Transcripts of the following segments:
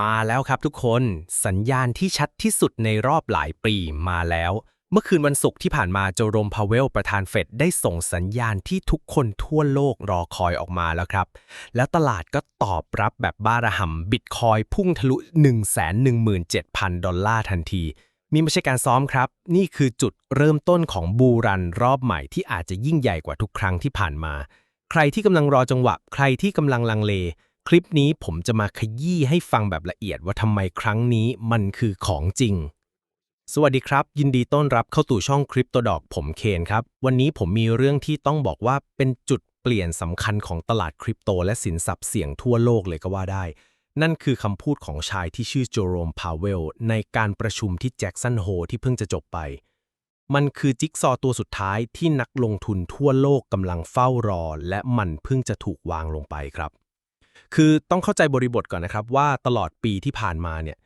มาแล้วครับทุกคนสัญญาณที่ชัดที่สุดในรอบหลายปีมาแล้ว เมื่อคืนวันศุกร์ที่ผ่านมาโจโรมพาวเวลประธานเฟดได้ส่งสัญญาณที่ทุกคนทั่วโลกรอคอยออกมาแล้วครับ แล้วตลาดก็ตอบรับแบบบ้าระห่ำบิตคอยพุ่งทะลุ 117,000 ดอลลาร์ทันทีมีไม่ใช่การซ้อมครับ นี่คือจุดเริ่มต้นของบูรันรอบใหม่ที่อาจจะยิ่งใหญ่กว่าทุกครั้งที่ผ่านมา ใครที่กำลังรอจังหวะ ใครที่กำลังลังเล คลิปนี้ผมจะมาขยี้ให้ฟังแบบละเอียดว่าทำไมครั้งนี้มันคือของจริง สวัสดีครับ ยินดีต้อนรับเข้าสู่ช่องคริปโตดอกผมเคนครับ วันนี้ผมมีเรื่องที่ต้องบอกว่าเป็นจุดเปลี่ยนสำคัญของตลาดคริปโตและสินทรัพย์เสี่ยงทั่วโลกเลยก็ว่าได้ นั่นคือคำพูดของชายที่ชื่อโจโรมพาวเวลในการประชุมที่แจ็กสันโฮที่เพิ่งจะจบไป มันคือจิ๊กซอตัวสุดท้ายที่นักลงทุนทั่วโลกกำลังเฝ้ารอ และมันเพิ่งจะถูกวางลงไปครับ คือต้องเข้าใจบริบทก่อนนะครับ ว่าตลอดปีที่ผ่านมาเนี่ย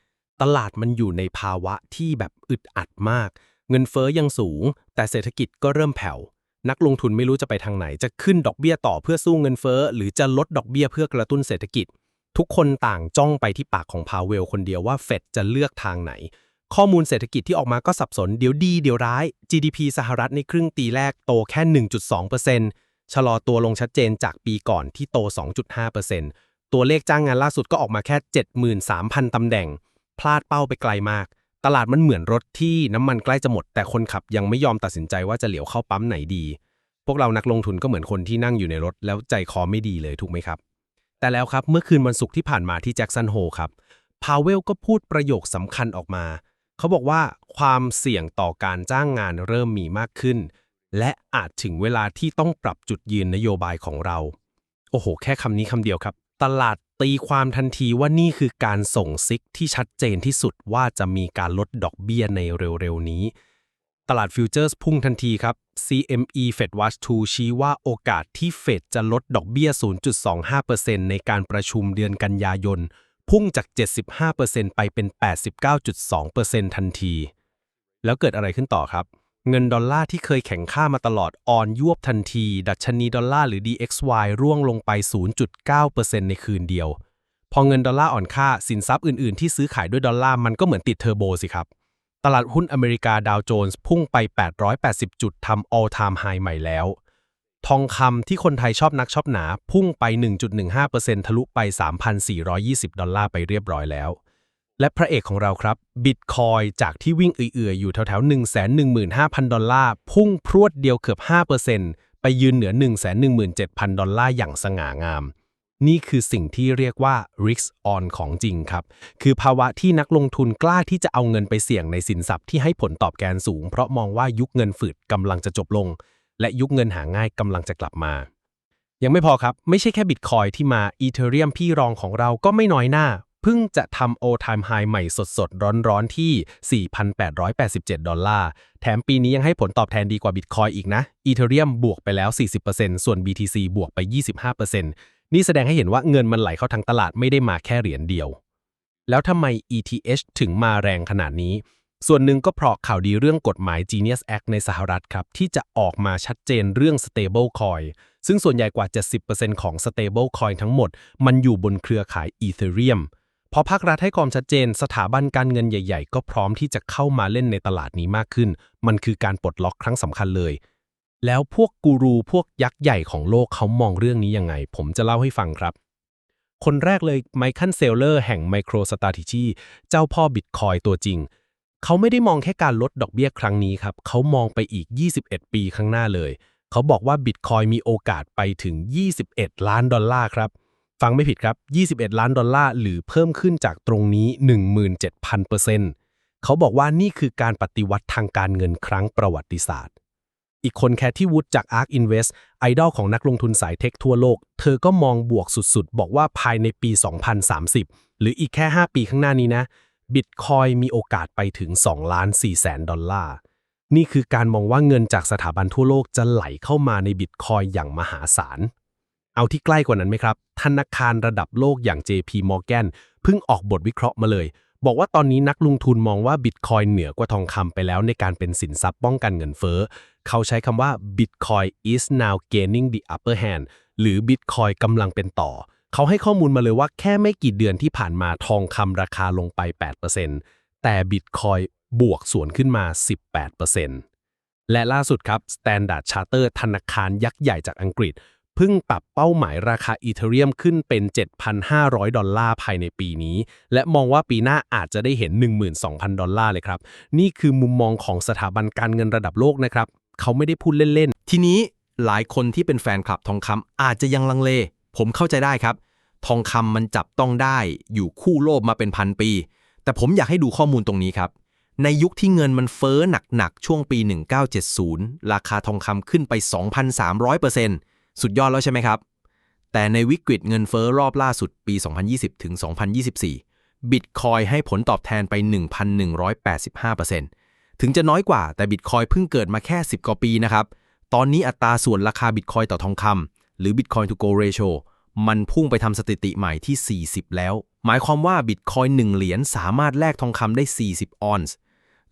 ตลาดมันอยู่ในภาวะที่แบบอึดอัดมาก เงินเฟ้อยังสูง แต่เศรษฐกิจก็เริ่มแผ่ว นักลงทุนไม่รู้จะไปทางไหน จะขึ้นดอกเบี้ยต่อเพื่อสู้เงินเฟ้อ หรือจะลดดอกเบี้ยเพื่อกระตุ้นเศรษฐกิจ ทุกคนต่างจ้องไปที่ปากของพาเวลคนเดียวว่าเฟดจะเลือกทางไหน ข้อมูลเศรษฐกิจที่ออกมาก็สับสนเดี๋ยวดีเดี๋ยวร้าย GDP สหรัฐในครึ่งปีแรกโตแค่ 1.2%ชะลอตัวลงชัดเจนจากปีก่อนที่โต 2.5% ตัวเลขจ้างงานล่าสุดก็ออกมาแค่ 73,000 ตำแหน่ง พลาดเป้าไปไกลมาก ตลาดมันเหมือนรถที่น้ำมันใกล้จะหมด แต่คนขับยังไม่ยอมตัดสินใจว่าจะเหลียวเข้าปั๊มไหนดี พวกเรานักลงทุนก็เหมือนคนที่นั่งอยู่ในรถแล้วใจคอไม่ดีเลยถูกไหมครับ แต่แล้วครับเมื่อคืนวันศุกร์ที่ผ่านมาที่แจ็กสันโฮครับพาวเวลก็พูดประโยคสำคัญออกมา เขาบอกว่าความเสี่ยงต่อการจ้างงานเริ่มมีมากขึ้น และอาจถึงเวลาที่ต้องปรับจุดยืนนโยบายของเรา โอ้โห แค่คำนี้คำเดียวครับ ตลาดตีความทันทีว่านี่คือการส่งซิกที่ชัดเจนที่สุดว่าจะมีการลดดอกเบี้ยในเร็วๆนี้ ตลาดฟิวเจอร์สพุ่งทันทีครับ CME Fed Watch 2 ชี้ว่าโอกาสที่เฟดจะลดดอกเบี้ย 0.25%ในการประชุมเดือนกันยายน พุ่งจาก 75%ไปเป็น 89.2%ทันที แล้วเกิดอะไรขึ้นต่อครับ เงินดอลลาร์ที่เคยแข็งค่ามาตลอดอ่อนยวบทันที ดัชนีดอลลาร์หรือ DXY ร่วงลงไป 0.9%ในคืนเดียว พอเงินดอลลาร์อ่อนค่าสินทรัพย์อื่น ๆ ที่ซื้อขายด้วยดอลลาร์มันก็เหมือนติดเทอร์โบสิครับ ตลาดหุ้นอเมริกาดาวโจนส์พุ่งไป 880 จุดทำ all time high ใหม่แล้ว ทองคำที่คนไทยชอบนักชอบหนา พุ่งไป 1.15%ทะลุไป 3,420 ดอลลาร์ไปเรียบร้อยแล้ว และพระเอกของเราครับบิตคอยจากที่วิ่งเอื่อยๆ อยู่แถวๆ 115,000 ดอลลาร์ พุ่งพรวดเดียวเกือบ 5%ไปยืนเหนือ 117,000 ดอลลาร์อย่างสง่างาม นี่คือสิ่งที่เรียกว่า risk on ของจริงครับ คือภาวะที่นักลงทุนกล้าที่จะเอาเงินไปเสี่ยงในสินทรัพย์ที่ให้ผลตอบแทนสูง เพราะมองว่ายุคเงินฝืดกำลังจะจบลง และยุคเงินหาง่ายกำลังจะกลับมายังไม่พอครับ ไม่ใช่แค่บิตคอยที่มาอีเทเรียมพี่รองของเราก็ไม่น้อยหน้า พิ่งจะทำ all time high ใหม่สดๆ ร้อนๆ ที่ 4,887 ดอลลาร์ แถมปีนี้ยังให้ผลตอบแทนดีกว่าบิตคอยอีกนะอีเทเรียมบวกไปแล้ว 40%ส่วน BTC บวกไป 25%นี่แสดงให้เห็นว่าเงินมันไหลเข้าทั้งตลาดไม่ได้มาแค่เหรียญเดียว แล้วทำไม ETH ถึงมาแรงขนาดนี้ ส่วนหนึ่งก็เพราะข่าวดีเรื่องกฎหมาย Genius Act ในสหรัฐครับ ที่จะออกมาชัดเจนเรื่อง stable coin ซึ่งส่วนใหญ่กว่า 70%ของ stable coin ทั้งหมด มันอยู่บนเครือข่าย Ethereum พอภาครัฐให้ความชัดเจน สถาบันการเงินใหญ่ ๆ ก็พร้อมที่จะเข้ามาเล่นในตลาดนี้มากขึ้น มันคือการปลดล็อกครั้งสำคัญเลย แล้วพวกกูรูพวกยักษ์ใหญ่ของโลกเขามองเรื่องนี้ยังไง ผมจะเล่าให้ฟังครับ คนแรกเลยไมเคิลเซลเลอร์แห่ง MicroStrategy เจ้าพ่อบิตคอยตัวจริง เขาไม่ได้มองแค่การลดดอกเบี้ยครั้งนี้ครับ เขามองไปอีก 21 ปีข้างหน้าเลย เขาบอกว่าบิตคอยมีโอกาสไปถึง 21 ล้านดอลลาร์ครับ ฟังไม่ผิดครับ 21 ล้านดอลลาร์ หรือเพิ่มขึ้นจากตรงนี้ 17,000%เขาบอกว่านี่คือการปฏิวัติทางการเงินครั้งประวัติศาสตร์ อีกคนแคทที่วูดจาก ARK Invest ไอดอลของนักลงทุนสายเทคทั่วโลก เธอก็มองบวกสุดๆ บอกว่าภายในปี 2030 หรืออีกแค่ 5 ปีข้างหน้านี้นะบิตคอยมีโอกาสไปถึง2ล้าน4แสนดอลลาร์ นี่คือการมองว่าเงินจากสถาบันทั่วโลกจะไหลเข้ามาในบิตคอยอย่างมหาศาล เอาที่ใกล้กว่านั้นไหมครับ ธนาคารระดับโลกอย่าง JP Morgan เพิ่งออกบทวิเคราะห์มาเลย บอกว่าตอนนี้นักลงทุนมองว่าบิตคอยเหนือกว่าทองคำไปแล้วในการเป็นสินทรัพย์ป้องกันเงินเฟ้อ เขาใช้คำว่า Bitcoin is now gaining the upper hand หรือ Bitcoin กำลังเป็นต่อ เขาให้ข้อมูลมาเลยว่าแค่ไม่กี่เดือนที่ผ่านมาทองคำราคาลงไป 8%แต่บิตคอยบวกสวนขึ้นมา 18%และล่าสุดครับ Standard Charter ธนาคารยักษ์ใหญ่จากอังกฤษ เพิ่งปรับเป้าหมายราคาอีเทเรียมขึ้นเป็น 7,500 ดอลลาร์ภายในปีนี้ และมองว่าปีหน้าอาจจะได้เห็น 12,000 ดอลลาร์เลยครับ นี่คือมุมมองของสถาบันการเงินระดับโลกนะครับ เขาไม่ได้พูดเล่น ๆ ทีนี้หลายคนที่เป็นแฟนคลับทองคำอาจจะยังลังเล ผมเข้าใจได้ครับ ทองคำมันจับต้องได้อยู่คู่โลกมาเป็นพันปี แต่ผมอยากให้ดูข้อมูลตรงนี้ครับในยุคที่เงินมันเฟ้อหนัก ๆ ช่วงปี 1970 ราคาทองคำขึ้นไป 2,300% สุดยอดแล้วใช่ไหมครับ แต่ในวิกฤตเงินเฟ้อรอบล่าสุดปี 2020 ถึง 2024 บิตคอยให้ผลตอบแทนไป 1,185%ถึงจะน้อยกว่าแต่บิตคอยเพิ่งเกิดมาแค่ 10 กว่าปีนะครับ ตอนนี้อัตราส่วนราคาบิตคอยต่อทองคำหรือ Bitcoin to Go ratio มันพุ่งไปทำสถิติใหม่ที่ 40 แล้ว หมายความว่าบิตคอย1เหรียญสามารถแลกทองคำได้ 40 ออนซ์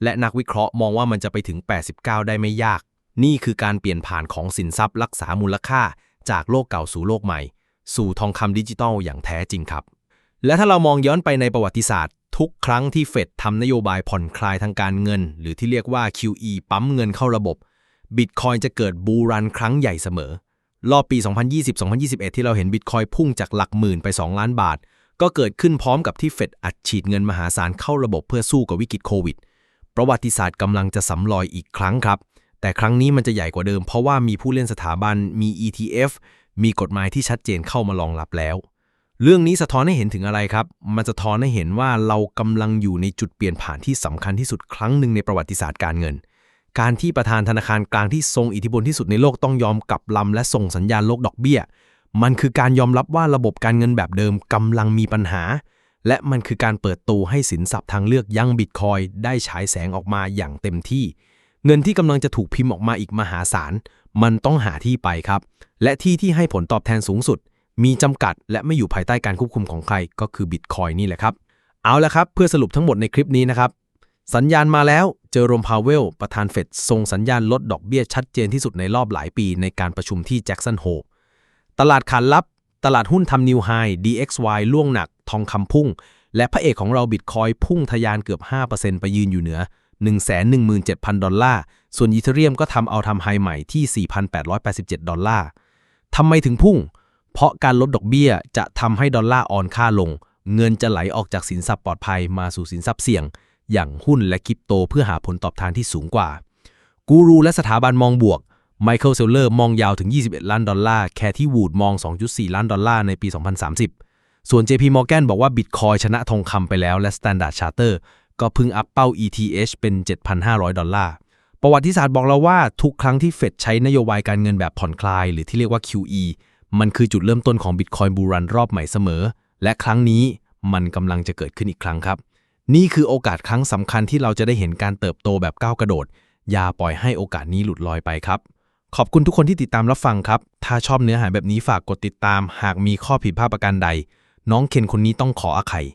และนักวิเคราะห์มองว่ามันจะไปถึง 89 ได้ไม่ยาก นี่คือการเปลี่ยนผ่านของสินทรัพย์รักษามูลค่า จากโลกเก่าสู่โลกใหม่ สู่ทองคำดิจิทัลอย่างแท้จริงครับ และถ้าเรามองย้อนไปในประวัติศาสตร์ ทุกครั้งที่เฟดทำนโยบายผ่อนคลายทางการเงิน หรือที่เรียกว่า QE ปั๊มเงินเข้าระบบบิตคอยจะเกิดบูรันครั้งใหญ่เสมอ รอบปี 2020-2021 ที่เราเห็นบิตคอยพุ่งจากหลักหมื่นไป 2 ล้านบาท ก็เกิดขึ้นพร้อมกับที่เฟดอัดฉีดเงินมหาศาลเข้าระบบเพื่อสู้กับวิกฤตโควิด ประวัติศาสตร์กำลังจะสำลอยอีกครั้งครับ แต่ครั้งนี้มันจะใหญ่กว่าเดิม เพราะว่ามีผู้เล่นสถาบัน มี ETF มีกฎหมายที่ชัดเจนเข้ามารองรับแล้ว เรื่องนี้สะท้อนให้เห็นถึงอะไรครับ มันสะท้อนให้เห็นว่าเรากำลังอยู่ในจุดเปลี่ยนผ่านที่สำคัญที่สุดครั้งหนึ่งในประวัติศาสตร์การเงิน การที่ประธานธนาคารกลางที่ทรงอิทธิพลที่สุดในโลกต้องยอมกลับลำและส่งสัญญาณโลกดอกเบี้ย มันคือการยอมรับว่าระบบการเงินแบบเดิมกำลังมีปัญหา และมันคือการเปิดตัวให้สินทรัพย์ทางเลือกยังบิตคอยได้ฉายแสงออกมาอย่างเต็มที่ เงินที่กำลังจะถูกพิมพ์ออกมาอีกมหาศาล มันต้องหาที่ไปครับ และที่ที่ให้ผลตอบแทนสูงสุด มีจำกัด และไม่อยู่ภายใต้การควบคุมของใครก็คือบิตคอยนี่แหละครับ เอาละครับเพื่อสรุปทั้งหมดในคลิปนี้นะครับ สัญญาณมาแล้วเจอโรมพาวเวล ประธานเฟดส่งสัญญาณลดดอกเบี้ยชัดเจนที่สุดในรอบหลายปีในการประชุมที่แจ็กสันโฮตลาดขานลับ ตลาดหุ้นทำนิวไฮ DXY ล่วงหนัก ทองคำพุ่ง และพระเอกของเราบิตคอยพุ่งทะยานเกือบ 5%ไปยืนอยู่เหนือ 117,000 ดอลลาร์ ส่วนอีเทเรียมก็ทำเอาทำไฮใหม่ที่ 4,887 ดอลลาร์ ทำไมถึงพุ่ง เพราะการลดดอกเบี้ยจะทำให้ดอลลาร์อ่อนค่าลง เงินจะไหลออกจากสินทรัพย์ปลอดภัยมาสู่สินทรัพย์เสี่ยง อย่างหุ้นและคริปโตเพื่อหาผลตอบแทนที่สูงกว่า กูรูและสถาบันมองบวก ไมเคิลเซลเลอร์มองยาวถึง 21 ล้านดอลลาร์ แคที่วูดมอง 2.4 ล้านดอลลาร์ในปี 2030ส่วน JP Morgan บอกว่าบิตคอยชนะทองคำไปแล้วและ Standard Charter ก็พึ่งอัพเป้า ETH เป็น 7,500 ดอลลาร์ ประวัติศาสตร์บอกเราว่าทุกครั้งที่เฟดใช้นโยบายการเงินแบบผ่อนคลาย หรือที่เรียกว่า QE มันคือจุดเริ่มต้นของ Bitcoin บูรันรอบใหม่เสมอ และครั้งนี้มันกำลังจะเกิดขึ้นอีกครั้งครับ นี่คือโอกาสครั้งสำคัญที่เราจะได้เห็นการเติบโตแบบก้าวกระโดด อย่าปล่อยให้โอกาสนี้หลุดลอยไปครับ ขอบคุณทุกคนที่ติดตามรับฟังครับ ถ้าชอบเนื้อหาแบบนี้ฝากกดติดตาม หากมีข้อผิดพลาดประการใด น้องเคนคนนี้ต้องขออภัย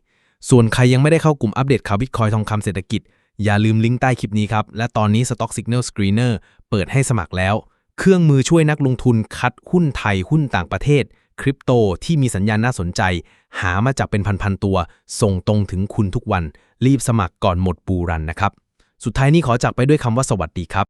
ส่วนใครยังไม่ได้เข้ากลุ่มอัปเดตข่าวบิตคอยทองคำเศรษฐกิจ อย่าลืมลิงก์ใต้คลิปนี้ครับ และตอนนี้ Stock Signal Screener เปิดให้สมัครแล้ว เครื่องมือช่วยนักลงทุนคัดหุ้นไทยหุ้นต่างประเทศ คริปโตที่มีสัญญาณน่าสนใจ หามาจากเป็นพันๆตัว ส่งตรงถึงคุณทุกวัน รีบสมัครก่อนหมดปูรันนะครับ สุดท้ายนี้ขอจากไปด้วยคำว่าสวัสดีครับ